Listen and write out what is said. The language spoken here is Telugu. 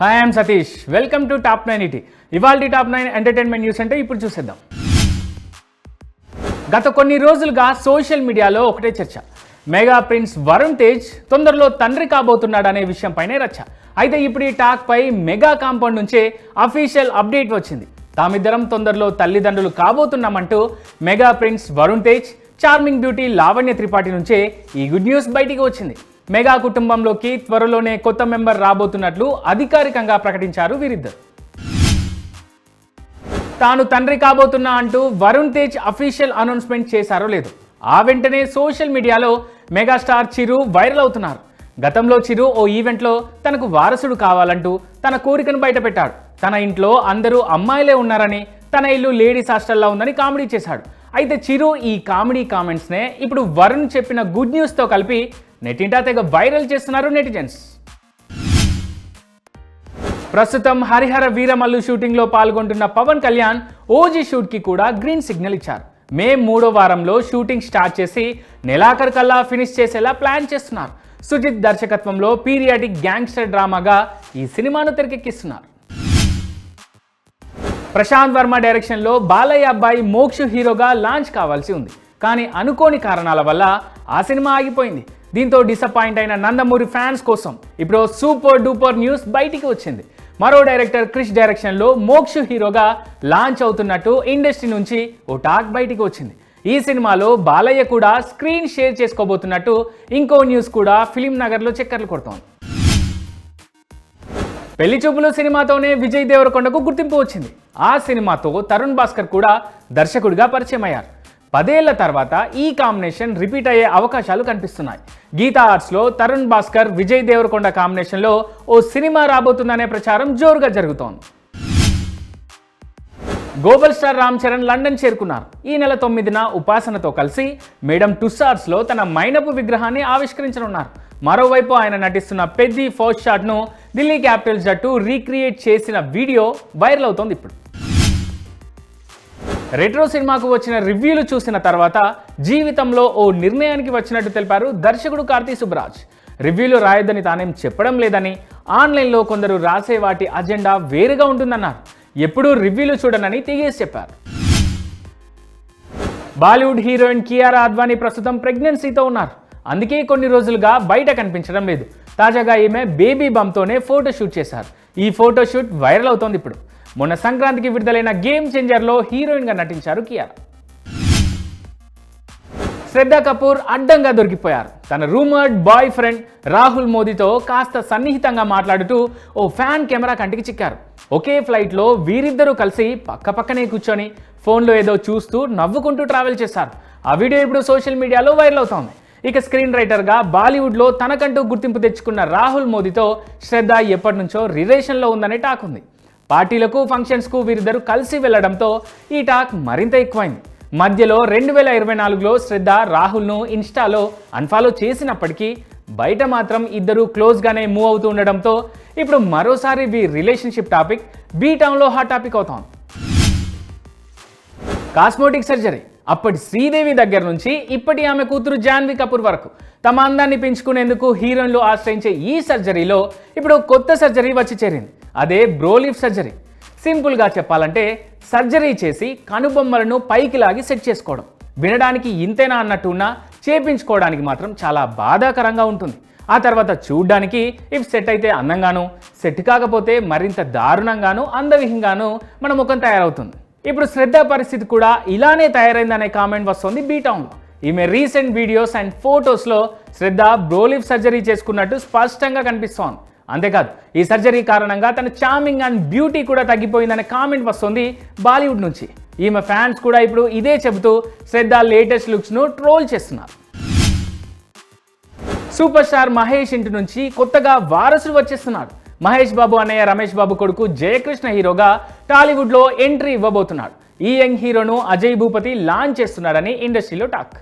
Hi I'm Satish welcome to top nine ET ఇవాళ టాప్ నైన్ ఎంటర్టైన్మెంట్ న్యూస్ అంటే ఇప్పుడు చూసేద్దాం. గత కొన్ని రోజులుగా సోషల్ మీడియాలో ఒకటే చర్చ. మెగా ప్రిన్స్ వరుణ్ తేజ్ తొందరలో తండ్రి కాబోతున్నాడు అనే విషయంపైనే రచ్చ. అయితే ఇప్పుడు ఈ టాక్ పై మెగా కాంపౌండ్ నుంచే అఫీషియల్ అప్డేట్ వచ్చింది. తామిద్దరం తొందరలో తల్లిదండ్రులు కాబోతున్నామంటూ mega prince Varun Tej charming beauty Lavanya Tripathi నుంచే ఈ గుడ్ న్యూస్ బయటికి వచ్చింది. మెగా కుటుంబంలోకి త్వరలోనే కొత్త మెంబర్ రాబోతున్నట్లు అధికారికంగా ప్రకటించారు వీరిద్దరు. తాను తండ్రి కాబోతున్నా అంటూ వరుణ్ తేజ్ అఫీషియల్ అనౌన్స్మెంట్ చేశారో లేదు. ఆ వెంటనే సోషల్ మీడియాలో మెగాస్టార్ చిరు వైరల్ అవుతున్నారు. గతంలో చిరు ఓ ఈవెంట్లో తనకు వారసుడు కావాలంటూ తన కోరికను బయటపెట్టాడు. తన ఇంట్లో అందరూ అమ్మాయిలే ఉన్నారని తన ఇల్లు లేడీస్ హాస్టల్లో ఉందని కామెడీ చేశాడు. అయితే చిరు ఈ కామెడీ కామెంట్స్నే ఇప్పుడు వరుణ్ చెప్పిన గుడ్ న్యూస్తో కలిపి నెట్టింటా తెగ వైరల్ చేస్తున్నారు నెటిజన్స్. ప్రస్తుతం హరిహర వీరమల్లు షూటింగ్లో పాల్గొంటున్న పవన్ కళ్యాణ్ ఓజీ షూట్కి కూడా గ్రీన్ సిగ్నల్ ఇచ్చారు. మే మూడో వారంలో షూటింగ్ స్టార్ట్ చేసి నెలాఖరు కల్లా ఫినిష్ చేసేలా ప్లాన్ చేస్తున్నారు. సుజిత్ దర్శకత్వంలో పీరియాడిక్ గ్యాంగ్స్టర్ డ్రామాగా ఈ సినిమాను తెరకెక్కిస్తున్నారు. ప్రశాంత్ వర్మ డైరెక్షన్లో బాలయ్య అబ్బాయి మోక్షు హీరోగా లాంచ్ కావాల్సి ఉంది. కానీ అనుకోని కారణాల వల్ల ఆ సినిమా ఆగిపోయింది. దీంతో డిసప్పాయింట్ అయిన నందమూరి ఫ్యాన్స్ కోసం ఇప్పుడు సూపర్ డూపర్ న్యూస్ బయటికి వచ్చింది. మరో డైరెక్టర్ క్రిష్ డైరెక్షన్లో మోక్షు హీరోగా లాంచ్ అవుతున్నట్టు ఇండస్ట్రీ నుంచి ఓ టాక్ బయటికి వచ్చింది. ఈ సినిమాలో బాలయ్య కూడా స్క్రీన్ షేర్ చేసుకోబోతున్నట్టు ఇంకో న్యూస్ కూడా ఫిలిం నగర్లో చక్కర్లు కొడుతోంది. పెళ్ళి చూపులు సినిమాతోనే విజయ్ దేవరకొండకు గుర్తింపు వచ్చింది. ఆ సినిమాతో తరుణ్ భాస్కర్ కూడా దర్శకుడిగా పరిచయం అయ్యారు పదేళ్ళ తర్వాత ఈ కాంబినేషన్ రిపీట్ అయ్యే అవకాశాలు కనిపిస్తున్నాయి. గీతా ఆర్ట్స్లో తరుణ్ భాస్కర్ విజయ్ దేవరకొండ కాంబినేషన్లో ఓ సినిమా రాబోతుందనే ప్రచారం జోరుగా జరుగుతోంది. Global star Ram Charan London చేరుకున్నారు. ఈ నెల తొమ్మిదిన ఉపాసనతో కలిసి మేడం టుస్సార్స్లో తన మైనపు విగ్రహాన్ని ఆవిష్కరించనున్నారు. మరోవైపు ఆయన నటిస్తున్న పెద్ది ఫస్ట్ షాట్ను ఢిల్లీ క్యాపిటల్స్ జట్టు రీక్రియేట్ చేసిన వీడియో వైరల్ అవుతోంది ఇప్పుడు. రెట్రో సినిమాకు వచ్చిన రివ్యూలు చూసిన తర్వాత జీవితంలో ఓ నిర్ణయానికి వచ్చినట్టు తెలిపారు దర్శకుడు కార్తీ సుబ్రాజ్ రివ్యూలు రాయొద్దని తానేం చెప్పడం లేదని ఆన్లైన్లో కొందరు రాసే వాటి అజెండా వేరుగా ఉంటుందన్నారు. ఎప్పుడూ రివ్యూలు చూడనని తీగేసి చెప్పారు. బాలీవుడ్ హీరోయిన్ కియారా అద్వానీ ప్రస్తుతం ప్రెగ్నెన్సీతో ఉన్నారు. అందుకే కొన్ని రోజులుగా బయట కనిపించడం లేదు. తాజాగా ఈమె బేబీ బంప్తోనే ఫోటో షూట్ చేశారు. ఈ ఫోటోషూట్ వైరల్ అవుతోంది ఇప్పుడు. మొన్న సంక్రాంతికి విడుదలైన గేమ్ చేంజర్లో హీరోయిన్గా నటించారు కియారా శ్రద్ధా కపూర్ అడ్డంగా దొరికిపోయారు. తన రూమర్డ్ బాయ్ ఫ్రెండ్ రాహుల్ మోదీతో కాస్త సన్నిహితంగా మాట్లాడుతూ ఓ ఫ్యాన్ కెమెరా కంటికి చిక్కారు. ఒకే ఫ్లైట్లో వీరిద్దరూ కలిసి పక్క పక్కనే కూర్చొని ఫోన్లో ఏదో చూస్తూ నవ్వుకుంటూ ట్రావెల్ చేశారు. ఆ వీడియో ఇప్పుడు సోషల్ మీడియాలో వైరల్ అవుతోంది. ఇక స్క్రీన్ రైటర్గా బాలీవుడ్లో తనకంటూ గుర్తింపు తెచ్చుకున్న రాహుల్ మోదీతో శ్రద్ధ ఎప్పటి నుంచో రిలేషన్లో ఉందనే టాక్ ఉంది. పార్టీలకు ఫంక్షన్స్కు వీరిద్దరూ కలిసి వెళ్ళడంతో ఈ టాక్ మరింత ఎక్కువైంది. మధ్యలో రెండు వేల ఇరవై నాలుగులో శ్రద్ధ రాహుల్ను ఇన్స్టాలో అన్ఫాలో చేసినప్పటికీ బయట మాత్రం ఇద్దరు క్లోజ్గానే మూవ్ అవుతూ ఉండడంతో ఇప్పుడు మరోసారి వీ రిలేషన్షిప్ టాపిక్ బీ టౌన్లో హాట్ టాపిక్ అవుతోంది. Cosmetic surgery. అప్పటి శ్రీదేవి దగ్గర నుంచి ఇప్పటి ఆమె కూతురు జాన్వి కపూర్ వరకు తమ అందాన్ని పెంచుకునేందుకు హీరోయిన్లు ఆశ్రయించే ఈ సర్జరీలో ఇప్పుడు కొత్త సర్జరీ వచ్చి చేరింది. అదే బ్రోలిఫ్ సర్జరీ. సింపుల్గా చెప్పాలంటే సర్జరీ చేసి కనుబొమ్మలను పైకి లాగి సెట్ చేసుకోవడం. వినడానికి ఇంతేనా అన్నట్టు ఉన్నా చేపించుకోవడానికి మాత్రం చాలా బాధాకరంగా ఉంటుంది. ఆ తర్వాత చూడ్డానికి ఇఫ్ సెట్ అయితే అందంగాను సెట్ కాకపోతే మరింత దారుణంగాను అందవిహంగాను మన ముఖం తయారవుతుంది. ఇప్పుడు శ్రద్ధ పరిస్థితి కూడా ఇలానే తయారైందనే కామెంట్ వస్తుంది బీటౌన్లో. ఈమె రీసెంట్ వీడియోస్ అండ్ ఫొటోస్లో శ్రద్ధ బ్రోలిఫ్ సర్జరీ చేసుకున్నట్టు స్పష్టంగా కనిపిస్తోంది. అంతేకాదు ఈ సర్జరీ కారణంగా తన చార్మింగ్ అండ్ బ్యూటీ కూడా తగ్గిపోయిందనే కామెంట్ వస్తుంది బాలీవుడ్ నుంచి. ఈమె ఫ్యాన్స్ కూడా ఇప్పుడు ఇదే చెబుతూ శ్రద్ధ లేటెస్ట్ లుక్స్ను ట్రోల్ చేస్తున్నారు. సూపర్ స్టార్ మహేష్ ఇంటి నుంచి కొత్తగా వారసుడు వచ్చేస్తున్నాడు. మహేష్ బాబు అన్నయ్య రమేష్ బాబు కొడుకు జయకృష్ణ హీరోగా టాలీవుడ్లో ఎంట్రీ ఇవ్వబోతున్నాడు. ఈ యంగ్ హీరోను అజయ్ భూపతి లాంచ్ చేస్తున్నాడని ఇండస్ట్రీలో టాక్